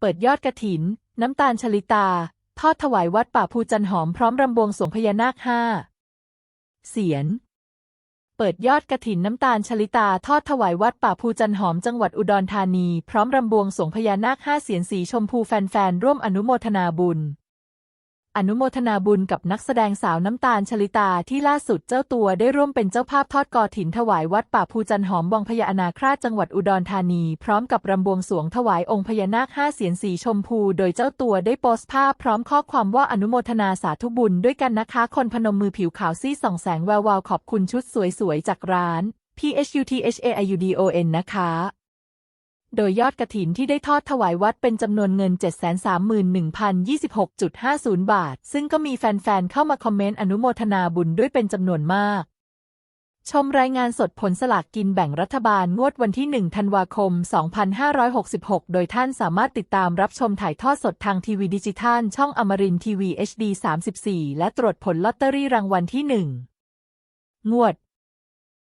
เปิดยอดกระถิน น้ำตาลชลิตา ทอดถวายวัดป่าภูจันหอมพร้อมรำบวงสวงพญานาคห้าเสียน เปิดยอดกระถินน้ำตาลชลิตาทอดถวายวัดป่าภูจันหอมจังหวัดอุดรธานี พร้อมรำบวงสวงพญานาคห้าเสียนสีชมพูแฟนๆร่วมอนุโมทนาบุญ อนุโมทนาบุญกับนักแสดงสาวน้ำตาลชลิตาที่ล่าสุดเจ้าตัวได้ร่วมเป็นเจ้าภาพทอดกอถินถวายวัดป่าภูจันหอมวังพญานาคราชจังหวัดอุดรธานี พร้อมกับรำบวงสวงถวายองค์พญานาคห้าเสียนสีชมพู โดยเจ้าตัวได้โพสต์ภาพพร้อมข้อความว่าอนุโมทนาสาธุบุญด้วยกันนะคะ คนพนมมือผิวขาวซี่ส่องแสงแวววาวขอบคุณชุดสวยๆจากร้าน PHUTHAIUDON นะคะ โดยยอดกระถินที่ได้ทอดถวายวัดเป็นจำนวนเงิน 731,026.50 บาท ซึ่งก็มีแฟนๆ เข้ามาคอมเมนต์อนุโมทนาบุญด้วยเป็นจำนวนมาก ชมรายงานสดผลสลากกินแบ่งรัฐบาลงวดวันที่ 1 ธันวาคม 2566 โดยท่านสามารถติดตามรับชมถ่ายทอดสดทางทีวีดิจิทัล ช่องอมรินทีวี HD 34 และตรวจผลลอตเตอรี่รางวัลที่ 1 งวด